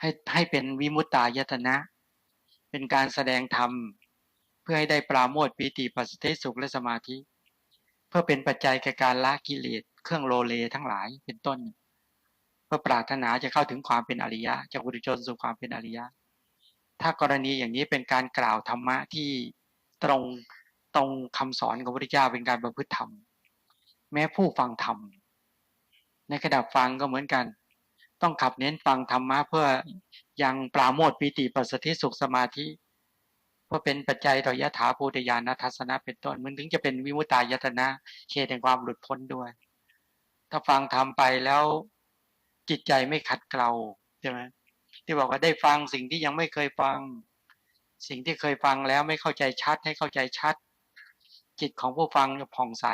ให้ให้เป็นวิมุตตายตนะ เป็นการแสดงธรรม เพื่อให้ได้ปราโมทปีติปัสสติสุขและสมาธิ เพื่อเป็นปัจจัยแก่การละกิเลสเครื่องโลเลทั้งหลายเป็นต้น เพื่อปรารถนาจะเข้าถึงความเป็นอริยะจากบุตรชนสู่ความเป็นอริยะ ถ้ากรณีอย่างนี้เป็นการกล่าวธรรมะที่ตรงตรงคำสอนของพระพุทธเจ้าเป็นการประพฤติธรรม แม้ผู้ฟังธรรมในขณะฟังก็เหมือนกัน ต้องขับเน้นฟังธรรมะเพื่อยังปราโมทปีติปัสสติสุขสมาธิเพื่อเป็นปัจจัยต่อยถาภูตยานทัศนะเป็นต้นมันถึงจะเป็นวิมุตตายตนะเขตแห่งความหลุดพ้นด้วย ถ้าฟังทำไปแล้วจิตใจไม่ขัดเกลาใช่ไหมที่บอกว่าได้ฟังสิ่งที่ยังไม่เคยฟัง สิ่งที่เคยฟังแล้วไม่เข้าใจชัดให้เข้าใจชัด จิตของผู้ฟังจะผ่องใส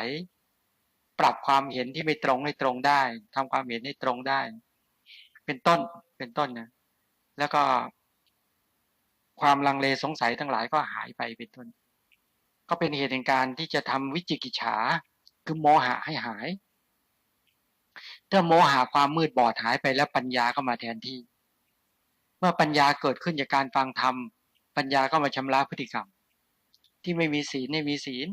ปรับความเห็นที่ไม่ตรงให้ตรงได้ทำความเห็นให้ตรงได้ เป็นต้นเป็นต้นนะแล้วก็ ความลังเลสงสัยทั้งหลายก็หายไปเป็นต้น ก็เป็นเหตุแห่งการที่จะทำวิจิกิจฉาคือโมหะให้หายถ้าโมหะความมืดบอดหายไปแล้วปัญญาก็มาแทนที่ เมื่อปัญญาเกิดขึ้นจากการฟังธรรม ปัญญาก็มาชำระพฤติกรรม ที่ไม่มีศีลให้มีศีล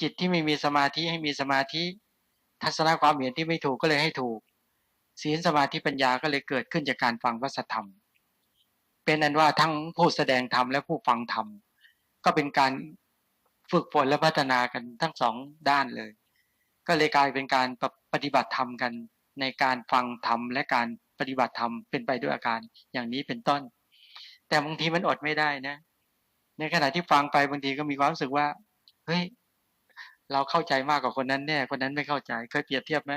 จิตที่ไม่มีสมาธิให้มีสมาธิ ทัศนคความเห็นที่ไม่ถูกก็เลยให้ถูก ศีลสมาธิปัญญาก็เลยเกิดขึ้นจากการฟังพระสัทธรรม เป็นนั้นว่าทั้งผู้แสดงธรรมและผู้ฟังธรรม ก็เป็นการฝึกฝนและพัฒนากันทั้งสองด้านเลย ก็เลยกลายเป็นการปฏิบัติธรรมกันในการฟังธรรมและการปฏิบัติธรรมเป็นไปด้วยอาการอย่างนี้เป็นต้น แต่บางทีมันอดไม่ได้นะ ในขณะที่ฟังไปบางทีก็มีความรู้สึกว่า เฮ้ย เราเข้าใจมากกว่าคนนั้นแน่ คนนั้นไม่เข้าใจ เคยเปรียบเทียบไหม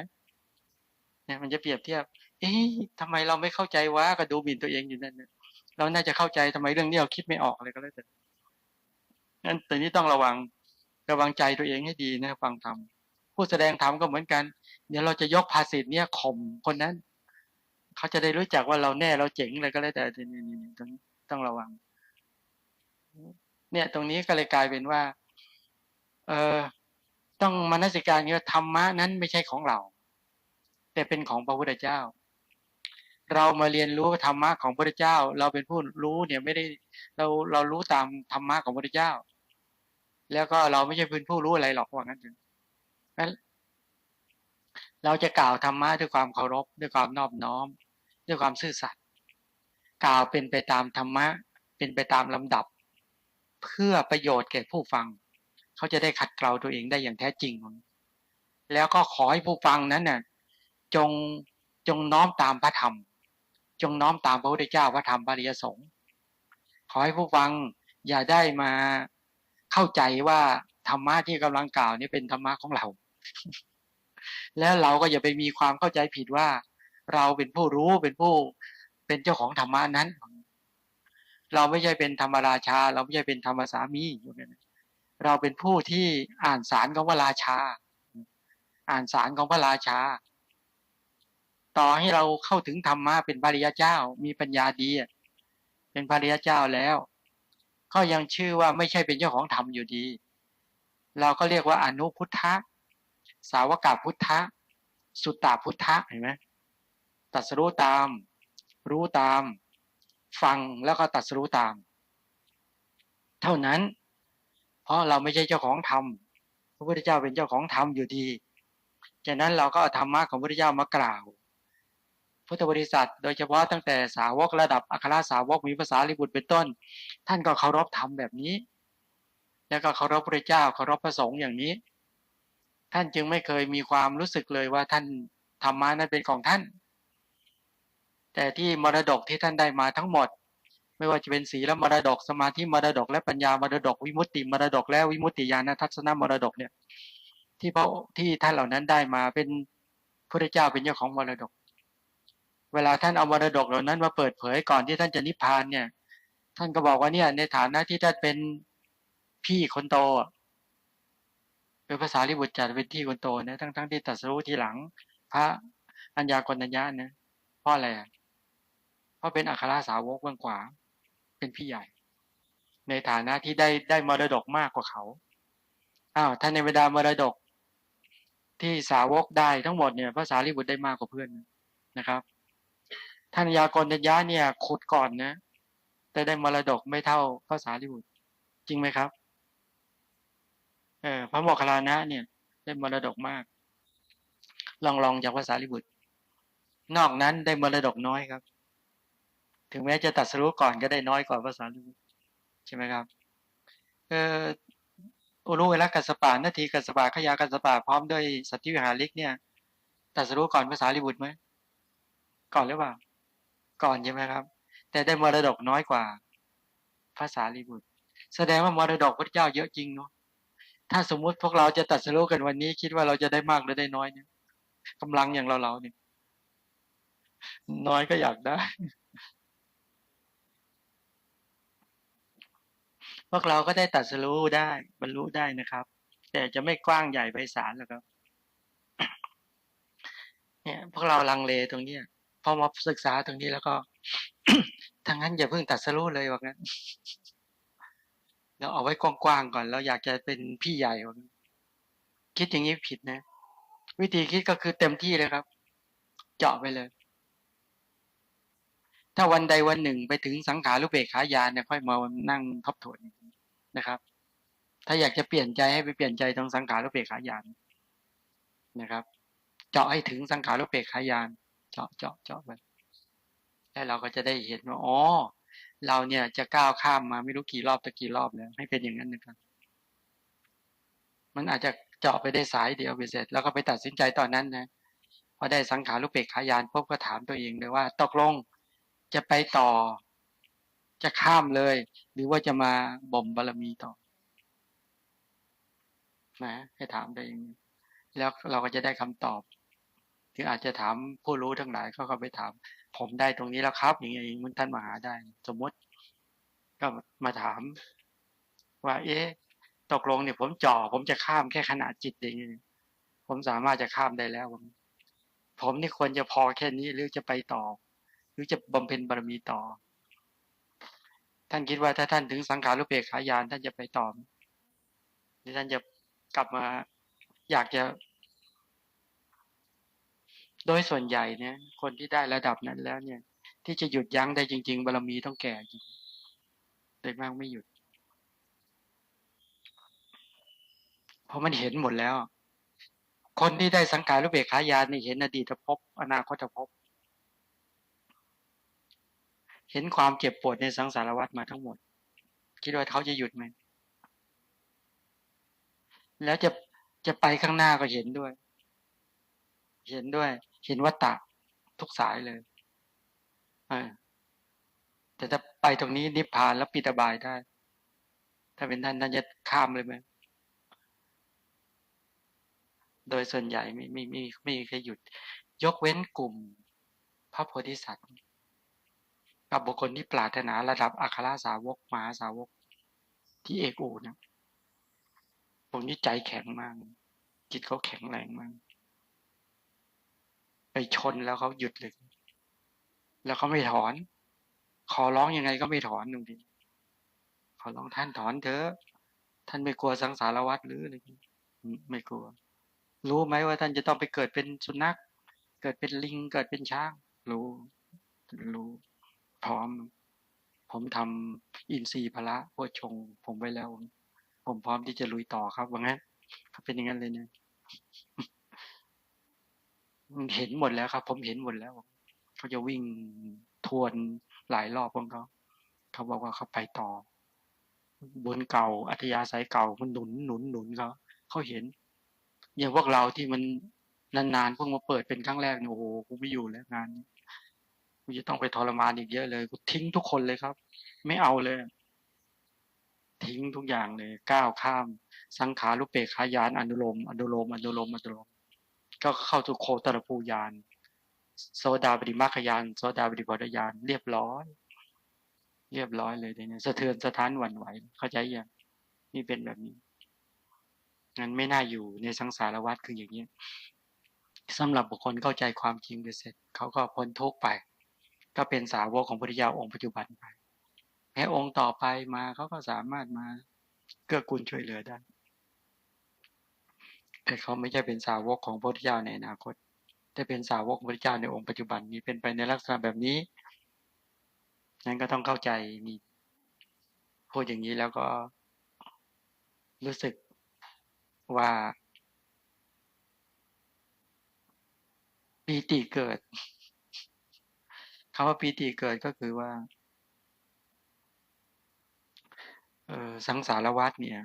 นี่ยมันจะเปรียบเทียบ เอ๊ะทำไมเราไม่เข้าใจวะก็ดูหมิ่นตัวเองอยู่นั่นเนี่ยเราน่าจะเข้าใจทำไมเรื่องนี้เราคิดไม่ออกเลยก็แล้วแต่งั้นแต่นี้ต้องระวังระวังใจตัวเองให้ดีนะฟังธรรมผู้แสดงธรรมก็เหมือนกัน เดี๋ยวเราจะยกภาษิตเนี่ยข่มคนนั้น เขาจะได้รู้จักว่าเราแน่เราเจ๋งเลยก็แล้วแต่นี่นี่ต้องต้องระวัง เนี่ย ตรงนี้ก็เลยกลายเป็นว่า เออต้องมนสิการว่าธรรมะนั้นไม่ใช่ของเรา แต่เป็นของพระพุทธเจ้า เรามาเรียนรู้ธรรมะของพระพุทธเจ้า เราเป็นผู้รู้เนี่ยไม่ได้เราเรารู้ตามธรรมะของพระพุทธเจ้า แล้วก็เราไม่ใช่เป็นผู้รู้อะไรหรอกว่างั้นถอะนั้นเราจะกล่าวธรรมะด้วยความเคารพด้วยความนอบน้อม ด้วยความซื่อสัตย์กล่าวเป็นไปตามธรรมะ เป็นไปตามลำดับ เพื่อประโยชน์แก่ผู้ฟัง เขาจะได้ขัดเกลาตัวเองได้อย่างแท้จริง แล้วก็ขอให้ผู้ฟังนั้นน่ะ จงจงน้อมตามพระธรรม จงน้อมตามพระพุทธเจ้าพระธรรมพระริยสงฆ์ขอให้ผู้ฟังอย่าได้มาเข้าใจว่าธรรมะที่กำลังกล่าวนี้เป็นธรรมะของเรา แล้วเราก็อย่าไปมีความเข้าใจผิดว่า เราเป็นผู้รู้เป็นผู้เป็นเจ้าของธรรมะนั้น เราไม่ใช่เป็นธรรมราชา เราไม่ใช่เป็นธรรมสามีอยู่นเราเป็นผู้ที่อ่านสารของพระราชา อ่านสารของพระราชา ต่อให้เราเข้าถึงธรรมะเป็นภริยาเจ้า มีปัญญาดีเป็นภริยาเจ้าแล้ว ก็ยังชื่อว่าไม่ใช่เป็นเจ้าของธรรมอยู่ดี เราก็เรียกว่าอนุพุทธะ สาวกาพุทธะ สุตตาพุทธะเห็นไหมตัดสู้ตาม รู้ตาม ฟังแล้วก็ตัดสู้ตาม เท่านั้น เพราะเราไม่ใช่เจ้าของธรรมพระพุทธเจ้าเป็นเจ้าของธรรมอยู่ดีจากนั้นเราก็เอาธรรมะของพระพุทธเจ้ามากล่าว พุทธบริษัท โดยเฉพาะตั้งแต่สาวกระดับอัครสาวกมีภาษาลิบุตรเป็นต้น ท่านก็เคารพธรรมแบบนี้ แล้วก็เคารพพระเจ้าเคารพพระสงฆ์อย่างนี้ ท่านจึงไม่เคยมีความรู้สึกเลยว่าท่านธรรมะนั้นเป็นของท่าน แต่ที่มรดกที่ท่านได้มาทั้งหมด ไม่ว่าจะเป็นศีลมรดกสมาธิมรดก และปัญญามรดกวิมุตติมรดก และวิมุตติญาณทัศนมรดกเนี่ยที่พระที่ท่านเหล่านั้นได้มาเป็นพระเจ้าเป็นเจ้าของมรดก เวลาท่านเอามรดกเหล่านั้นมาเปิดเผยก่อนที่ท่านจะนิพพานเนี่ย ท่านก็บอกว่าเนี่ย ในฐานะที่ท่านเป็นพี่คนโตเป็นภาษาลิบุตรจัดเป็นที่คนโตนะทั้งทั้งที่ตัดสู้ทีหลัง พระอัญญากรนัญญาเนี่ยเพราะอะไรเพราะเป็นอัครสาวกเบื้องขวา เป็นพี่ใหญ่ ในฐานะที่ได้ได้มรดกมากกว่าเขาอ้าวท่านในเวลามรดกที่สาวกได้ทั้งหมดเนี่ยภาษาลิบุตรได้มากกว่าเพื่อนนะครับ ท่านยากรทัญญาเนี่ยขุดก่อนนะ แต่ได้มรดกไม่เท่าพระสารีบุตร จริงไหมครับเออพระโมคคัลลานะเนี่ย ได้มรดกมาก ลองลองจากพระสารีบุตร นอกนั้นได้มรดกน้อยครับ ถึงแม้จะตัดสรู้ก่อนก็ได้น้อยกว่าภาษาลิบุตรใช่ไหมครับเอออุรุเวลกัสปะนาทีกัสปะขยากัสปะพร้อมด้วยสัตวิหาริกเนี่ยตัดสรู้ก่อนภาษาลิบุตรไหมก่อนหรือเปล่า ก่อนใช่ไหมครับ แต่ได้มรดกน้อยกว่าภาษาลิบุตร แสดงว่ามรดกพระเจ้าเยอะจริงเนาะถ้าสมมุติพวกเราจะตัดสรู้กันวันนี้ คิดว่าเราจะได้มากหรือได้น้อยเนี่ยกำลังอย่างเราเราเนี่ยน้อยก็อยากได้ พวกเราก็ได้ตัดสรู้ได้ บรรลุได้นะครับ แต่จะไม่กว้างใหญ่ไพศาลหรอกครับ เนี่ย พวกเราลังเลตรงเนี้ย พอมาศึกษาตรงนี้แล้วก็ทางนั้นอย่าเพิ่งตัดสรู้เลยว่างั้นเราเอาไว้กว้างๆก่อนเราอยากจะเป็นพี่ใหญ่ว่างั้นคิดอย่างนี้ผิดนะ วิธีคิดก็คือเต็มที่เลยครับ เจาะไปเลย ถ้าวันใดวันหนึ่งไปถึงสังขารุเบกขายานเนี่ยค่อยมานั่งทบทวนนะครับ ถ้าอยากจะเปลี่ยนใจให้ไปเปลี่ยนใจตรงสังขารุเบกขายานนะครับ เจาะให้ถึงสังขารุเบกขายาน เจาะเจาะเจาะไปแล้วเราก็จะได้เห็นว่าอ๋อเราเนี่ยจะก้าวข้ามมาไม่รู้กี่รอบตะกี่รอบแล้วให้เป็นอย่างนั้นนะครับ มันอาจจะเจาะไปได้สายเดียวไปเสร็จ แล้วก็ไปตัดสินใจตอนนั้นนะพอได้สังขารุเปกขายานปุ๊บก็ถามตัวเองเลยว่าตกลงจะไปต่อ จะข้ามเลย หรือว่าจะมาบ่มบารมีต่อนะให้ถามตัวเอง แล้วเราก็จะได้คำตอบ ถึงอาจจะถามผู้รู้ทั้งหลายก็เข้าไปถาม ผมได้ตรงนี้แล้วครับ อย่างเงี้ยมุนท่านมหาได้ สมมติก็มาถาม ว่า เอ๊ะตกลงเนี่ย ผมจ่อผมจะข้ามแค่ขนาดจิตเองผมสามารถจะข้ามได้แล้วผมนี่ควรจะพอแค่นี้หรือจะไปต่อ หรือจะบำเพ็ญบารมีต่อ ท่านคิดว่าถ้าท่านถึงสังขารุเปกขายานท่านจะไปต่อหรือท่านจะกลับมา อยากจะ โดยส่วนใหญ่เนี่ยคนที่ได้ระดับนั้นแล้วเนี่ย ที่จะหยุดยั้งได้จริง ๆบารมีต้องแก่จริงโดยมากไม่หยุด เพราะมันเห็นหมดแล้ว คนที่ได้สังขารรูปเบกขายานนี่เห็นอดีตภพอนาคตภพเห็นความเจ็บปวดในสังสารวัฏมาทั้งหมด คิดว่าเขาจะหยุดไหมแล้วจะจะไปข้างหน้าก็เห็นด้วย เห็นด้วย เห็นวัตตะทุกสายเลยแต่ถ้าไปตรงนี้นิพพานแล้วปิดบายได้ ถ้าเป็นท่านท่านจะข้ามเลยไหมโดยส่วนใหญ่ไม่ไม่ไม่ไม่มีใครหยุด ยกเว้นกลุ่ม พระโพธิสัตว์ กับบุคคลที่ปรารถนาระดับอัครสาวกมหาสาวก ที่เอกอูนะพวกนี้ใจแข็งมากจิตเขาแข็งแรงมาก ไปชนแล้วเขาหยุดเลย แล้วเขาไม่ถอน ขอร้องยังไงก็ไม่ถอนหนึ่งทีขอร้องท่านถอนเถอะท่านไม่กลัวสังสารวัฏหรืออะไรไม่กลัว รู้ไหมว่าท่านจะต้องไปเกิดเป็นสุนัข เกิดเป็นลิง เกิดเป็นช้าง รู้ รู้ พร้อม ผมทำอินทรีย์พละโพชง ผมไว้แล้ว ผมพร้อมที่จะลุยต่อครับว่างั้นเขาเป็นอย่างนั้นเลยเนี่ย เห็นหมดแล้วครับ ผมเห็นหมดแล้วเขาจะวิ่งทวนหลายรอบของเขาเขาบอกว่าเขาไปต่อ บนเก่าอัธยาศัยเก่ามันหนุนหนุนหนุนเขาเขาเห็นอย่างพวกเราที่มันนานๆเพิ่งมาเปิดเป็นครั้งแรกเนี่ยโอ้โหกูไม่อยู่แล้วงานนี้กูจะต้องไปทรมานอีกเยอะเลยกูทิ้งทุกคนเลยครับ ไม่เอาเลย ทิ้งทุกอย่างเลย ก้าวข้าม สังขารุเปกขายานอนุโลมอนุโลมอนุโลมอนุโลม ก็เข้าสู่โคตรภูยานโซดาบดิมาขยานโซดาบดิบดยานเรียบร้อย เรียบร้อยเลยเนี่ยสะเทือนสะท้านหวั่นไหว เข้าใจยังนี่เป็นแบบนี้งั้นไม่น่าอยู่ในสังสารวัฏคืออย่างนี้สำหรับบุคคลเข้าใจความจริงไปเสร็จเขาก็พ้นทุกข์ไป ก็เป็นสาวกของพุทธิยาองค์ปัจจุบันไปแม้องค์ต่อไปมาเขาก็สามารถมาเกื้อกูลช่วยเหลือได้ แต่เขาไม่ใช่เป็นสาวกของพระพุทธิยาในอนาคตได้เป็นสาวกพระพุทธเจ้าในองค์ปัจจุบันนี้เป็นไปในลักษณะแบบนี้ นั้นก็ต้องเข้าใจนี่พูดอย่างนี้แล้วก็ รู้สึกว่าปีติเกิดคำว่าปีติเกิดก็คือว่าออสังสารวัฏเนี่ย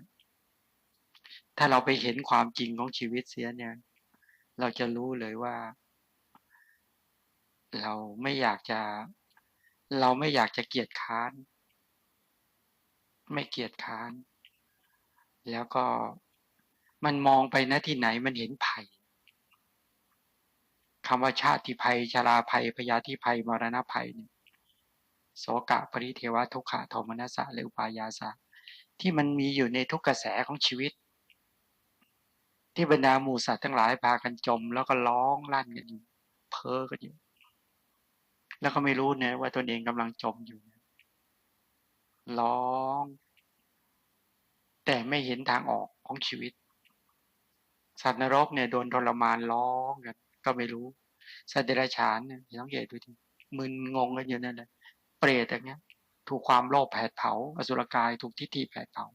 ถ้าเราไปเห็นความจริงของชีวิตเสียเนี่ย เราจะรู้เลยว่า เราไม่อยากจะ เราไม่อยากจะเกียจค้าน ไม่เกียจค้าน แล้วก็มันมองไปนะที่ไหนมันเห็นภัยคำว่าชาติภัยชราภัยพยาธิภัยมรณะภัยเนี่ยโสกะปริเทวะทุกขะโทมนัสสะและอุปายาสะที่มันมีอยู่ในทุกกระแสของชีวิต ที่บรรดาหมู่สัตว์ทั้งหลายพากันจม แล้วก็ร้องลั่นกันอยู่เพ้อกันอยู่ แล้วก็ไม่รู้เนี่ยว่าตนเองกำลังจมอยู่ร้อง แต่ไม่เห็นทางออกของชีวิต สัตว์นรกเนี่ยโดนทรมานร้องกันก็ไม่รู้ สัตว์เดรัจฉานเนี่ยสังเกตดูทีมึนงงกันอยู่นั่นแหละเปรตอย่างเงี้ย ถูกความโลภแผดเผา อสุรกายถูกทิฏฐิแผดเผา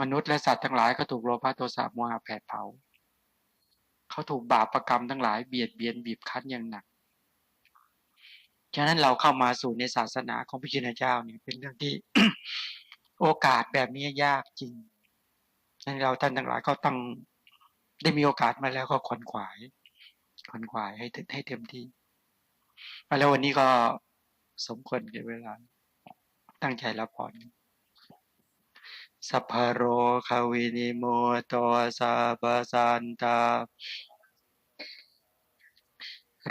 มนุษย์และสัตว์ทั้งหลายก็ถูกโลภะโทสะโมหะแผดเผาเขาถูกบาปประกรรมทั้งหลายเบียดเบียนบีบคั้นอย่างหนัก ฉะนั้นเราเข้ามาสู่ในศาสนาของพระชินเจ้าเนี่ยเป็นเรื่องที่โอกาสแบบนี้ยากจริงฉะนั้นเราท่านทั้งหลายก็ต้องได้มีโอกาสมาแล้วก็ขวนขวายขวนขวายให้ให้เต็มที่แล้ววันนี้ก็สมควรก็บเวลา ตั้งใจรับพร สัพพโรคาวินิโมโตสาบสันตา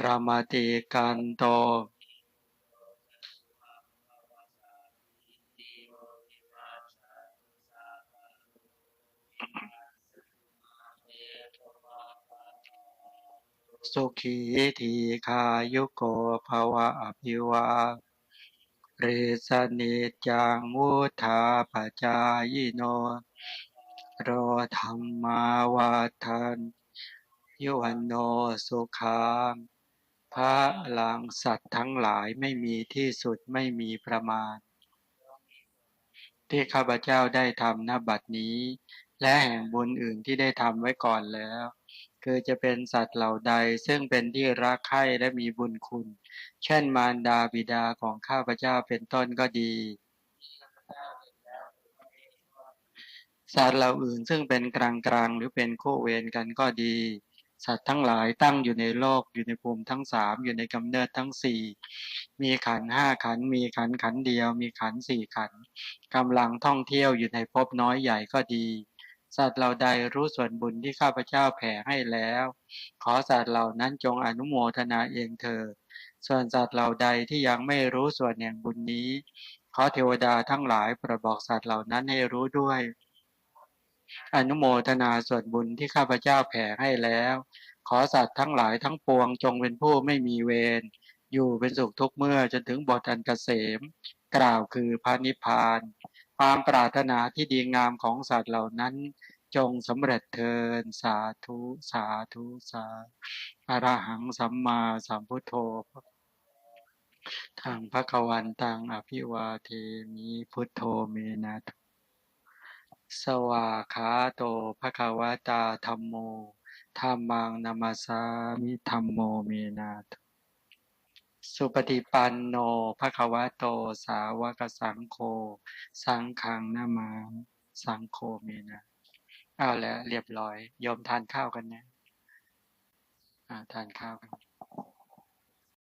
รามติกันโตสุขีทีขายุโกภวะอภิวา รสนิจังมุทาปจายโนโรธรรมาวัฏันยุวันโนสุขังพระลังสัตว์ทั้งหลายไม่มีที่สุดไม่มีประมาณ ที่ข้าพเจ้าได้ทำณบัดนี้ และแห่งบุญอื่นที่ได้ทำไว้ก่อนแล้ว คือจะเป็นสัตว์เหล่าใด ซึ่งเป็นที่รักใคร่และมีบุญคุณ เช่นมารดาบิดาของข้าพเจ้าเป็นต้นก็ดี สัตว์เหล่าอื่นซึ่งเป็นกลางกลางหรือเป็นคู่เวรกันก็ดี สัตว์ทั้งหลายตั้งอยู่ในโลกอยู่ในภูมิทั้งสามอยู่ในกำเนิดทั้งสี่มีขันห้าขันมีขันขันเดียว มีขันสี่ขันกำลังท่องเที่ยวอยู่ในภพน้อยใหญ่ก็ดี สัตว์เหล่าใดรู้ส่วนบุญที่ข้าพเจ้าแผ่ให้แล้ว ขอสัตว์เหล่านั้นจงอนุโมทนาเองเถิดส่วนสัตว์เหล่าใดที่ยังไม่รู้ส่วนแห่งบุญนี้ ขอเทวดาทั้งหลายโปรดบอกสัตว์เหล่านั้นให้รู้ด้วย อนุโมทนาส่วนบุญที่ข้าพเจ้าแผ่ให้แล้ว ขอสัตว์ทั้งหลายทั้งปวงจงเป็นผู้ไม่มีเวรอยู่เป็นสุขทุกเมื่อจนถึงบทอันเกษม กล่าวคือพระนิพพาน ความปรารถนาที่ดีงามของสัตว์เหล่านั้น จงสำเร็จเทินสาธุสาธุสาอรหังสัมมาสัมพุทโธทางพระกวันตังอภิวาเทมิพุทโธเมนะสวาขาโตภควตาธรรมโมธรรมังนามาสามิธรรมโมเมนาท สุปฏิปันโนภควโตสาวกสังโฆสังขังนามาสังโฆเมนะเอาแล้วเรียบร้อยยอมทานข้าวกันนะอ่าทานข้าวกัน